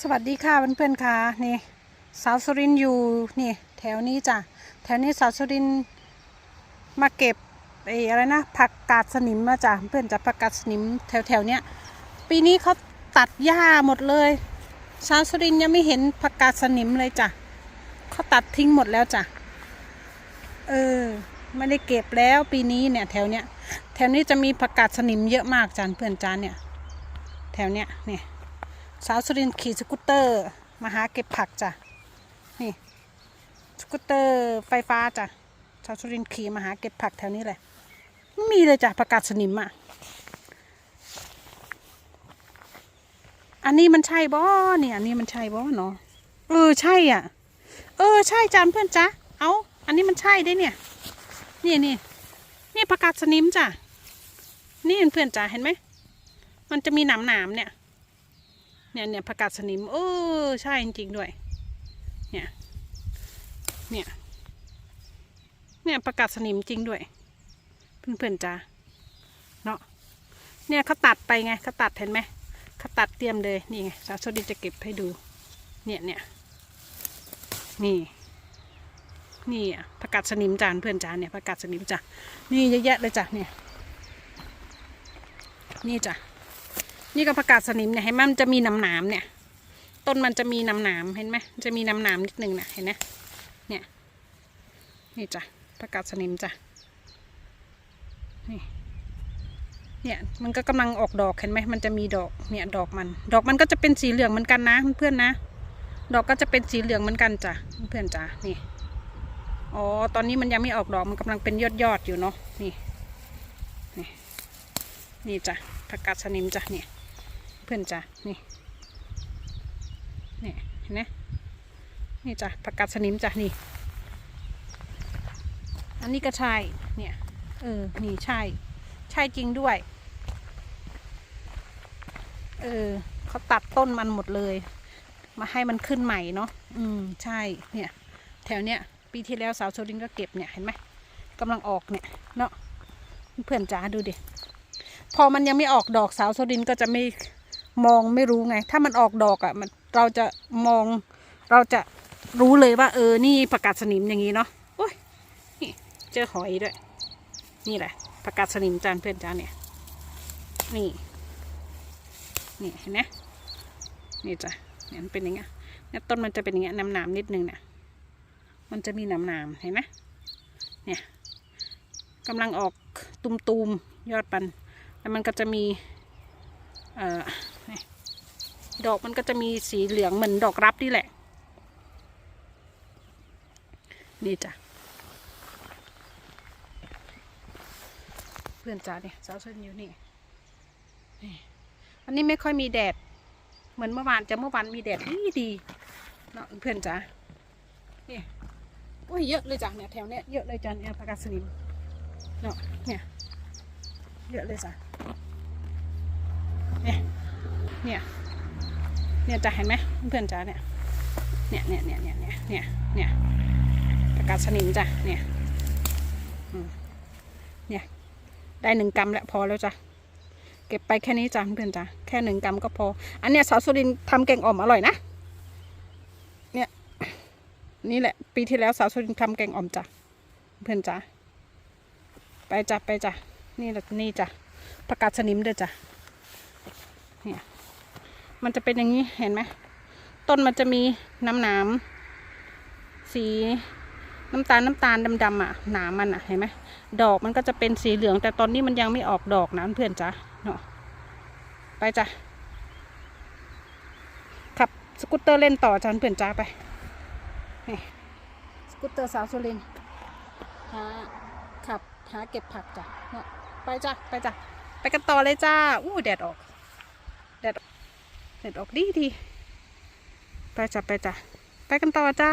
สวัสดีค่ะเพื่อนๆค่ะนี่สาวสุรินอยู่นี่แถวนี้จ้ะแถวนี้สาวสุรินมาเก็บไอ้อะไรนะผักกาดสนิมมาจ้ะเพื่อนจะผักกาดสนิมแถวแถวๆเนี้ยปีนี้เขาตัดหญ้าหมดเลยสาวสุรินยังไม่เห็นผักกาดสนิมเลยจ้ะเขาตัดทิ้งหมดแล้วจ้ะเออไม่ได้เก็บแล้วปีนี้เนี่ยแถวเนี้ยแถวนี้จะมีผักกาดสนิมเยอะมากจ้ะเพื่อนจ้าเนี่ยแถวเนี้ยเนี่ย สาวสุรินขี่สกูตเตอร์ มาหาเก็บผักจ้ะ นี่สกูตเตอร์ไฟฟ้าจ้ะ สาวสุรินขี่มาหาเก็บผักแถวนี้เลยไม่มีเลยจ้ะประกาศสนิมอะ อันนี้มันใช่บ่เนี่ยอันนี้มันใช่บ่เนาะ เออใช่อะ เออใช่จานเพื่อนจ้ะ เอาอันนี้มันใช่ได้เนี่ย นี่นี่นี่ประกาศสนิมจ้ะ นี่เพื่อนจ้ะเห็นไหม มันจะมีหนามหนามๆเนี่ย เนี่ยเนี่ยผักกาดสนิมเออใช่จริงๆด้วย เนี่ย เนี่ย เนี่ยผักกาดสนิมจริงด้วย เพื่อนๆจ้าเนาะ เนี่ยเขาตัดไปไงเขาตัดเห็นไหมเขาตัดเตรียมเลยนี่ไงสาวโซดีจะเก็บให้ดู เนี่ยเนี่ยนี่ นี่อะผักกาดสนิมจานเพื่อนจ้าเนี่ยผักกาดสนิมจ้ะนี่เยอะแยะเลยจ้ะเนี่ย นี่จ้ะ นี่ก็ผักกาดสนิมเนี่ยเห็นไหมมันจะมีนามหนามเนี่ย ต้นมันจะมีนามหนามเห็นไหมจะมีนามหนามนิดนึงนะเห็นไหมเนี่ยนี่จ้ะผักกาดสนิมจ้ะนี่เนี่ยมันก็กำลังออกดอกเห็นไหมมันจะมีดอกเนี่ยดอกมัน ดอกมันก็จะเป็นสีเหลืองเหมือนกันนะเพื่อนๆนะ ดอกก็จะเป็นสีเหลืองเหมือนกันจ้ะเพื่อนๆจ้ะนี่อ๋อตอนนี้มันยังไม่ออกดอกมันกำลังเป็นยอดยอดอยู่เนาะนี่นี่นี่จ้ะผักกาดสนิมจ้ะเนี่ย เพื่อนจ้ะนี่นี่เห็นไหมนี่จ้ะผักกาดสนิมจ้ะนี่ อันนี้ก็ใช่เนี่ยเออนี่ใช่ ใช่จริงด้วย เออเขาตัดต้นมันหมดเลย มาให้มันขึ้นใหม่เนาะอืมใช่เนี่ย แถวเนี้ยปีที่แล้วสาวโซลินก็เก็บเนี่ยเห็นไหมกำลังออกเนี่ยเนาะเพื่อนจ้าดูดิพอมันยังไม่ออกดอกสาวโซดินก็จะไม่ มองไม่รู้ไง ถ้ามันออกดอกอะ่ะมันเราจะมองเราจะรู้เลยว่า เออนี่ประกาศสนิมอย่างนี้เนาะโอ้ยนี่เจอหอยด้วย นี่แหละประกาศสนิมจานเพื่อนจานเนี่ย นี่ นี่เห็นไหมนี่จ้ะเนี่ยมันเป็นอย่างเงี้ยเนี่ยต้นมันจะเป็นอย่างเงี้ยหนามๆนิดนึงเนี่ยมันจะมีหนามๆเห็นไหมเนี่ยกำลังออกตุมๆยอดปัน แล้วมันก็จะมีเอ่อ ดอกมันก็จะมีสีเหลืองเหมือนดอกรับนี่แหละ นี่จ้ะ เพื่อนจ๋าเนี่ยสาวเชิญอยู่นี่นี่อันนี้ไม่ค่อยมีแดด เหมือนเมื่อวานจะเมื่อวานมีแดดดีดีเนาะเพื่อนจ๋านี่โอ้ยเยอะเลยจ้ะเนี่ยแถวเนี้ยเยอะเลยจ้ะเนี่ยผักกาสนิมเนาะเนี่ยเยอะเลยจ้ะเนี่ยเนี่ย เนี่ยจะเห็นไหมเพื่อนจ้าเนี่ยเนี่ยเนี่ยเนี่ยเนี่ยเนี่ยเนี่ยเนี่ยประกาศสนิมจ้ะเนี่ยเนี่ยได้หนึ่งกรัมแล้วพอแล้วจ้ะเก็บไปแค่นี้จ้ะเพื่อนจ้ะแค่หนึ่งกรัมก็พอ อันเนี้ยสาวสุรินทำแกงอ่อมอร่อยนะเนี่ยนี่แหละ ปีที่แล้วสาวสุรินทำแกงอ่อมจ้ะเพื่อนจ้ะไปจ้ะไปจ้ะนี่แหละนี่จ้ะประกาศสนิมเด้อจ้ะ มันจะเป็นอย่างนี้เห็นไหมต้นมันจะมีน้ำหนามสีน้ำตาลน้ำตาลดำๆอะหนามมันอะเห็นไหมดอกมันก็จะเป็นสีเหลือง แต่ตอนนี้มันยังไม่ออกดอกนะเพื่อนจ้ะเนาะไปจ้ะขับสกูตเตอร์เล่นต่อจ้ะเพื่อนจ้าไปนี่สกูตเตอร์สาวสุรินหาขับหาเก็บผักจ้ะเนาะไปจ้ะไปจ้ะไปกันต่อเลยจ้าอู้แดดออกแดด เด็ดออกดีดีไปจ้ะไปจ้ะไปกันต่อจ้า